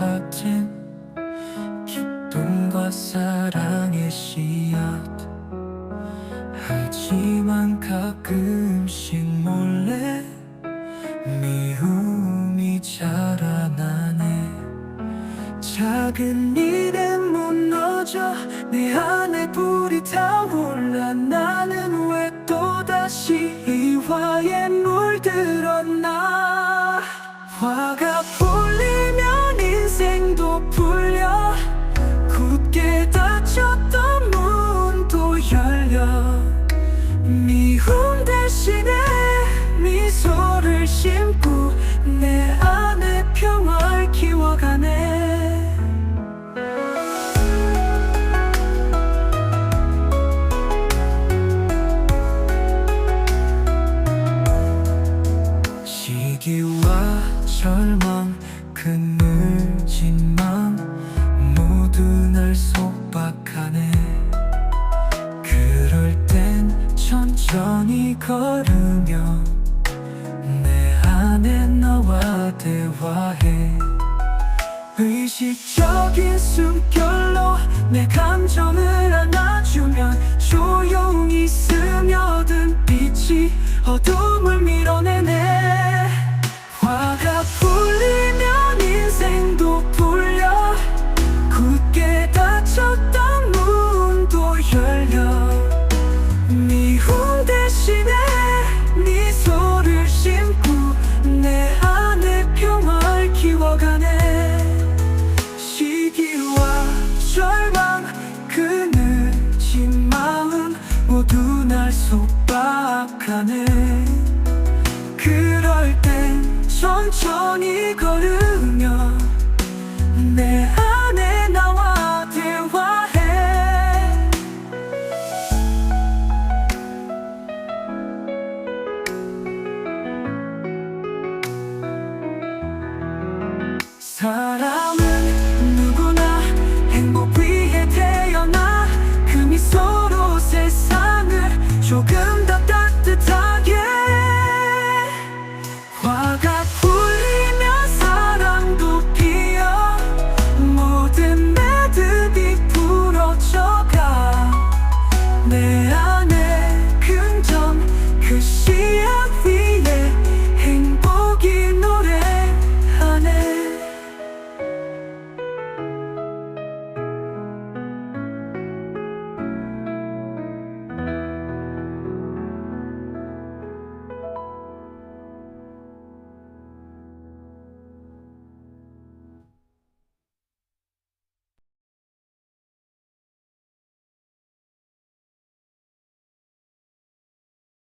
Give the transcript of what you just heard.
받친 기쁨과 사랑의 씨앗. 하지만 가끔씩 몰래 미움이 자라나네. 작은 일에 무너져 내 안에 불이 타올라 나는 왜 또다시 이 화에 물들었나? 화가 대신에 미소를 심고 내 안에 평화를 키워가네. 시기와 절망 그늘진 맘 걸으며 내 안에 너와 대화해. 의식적인 숨결로 내 감정을 안아주면 조용히 스며든 빛이 어둠을 밀어내 생각하네. 그럴 땐 천천히 걸으며 내 안에 나와 대화해. 사랑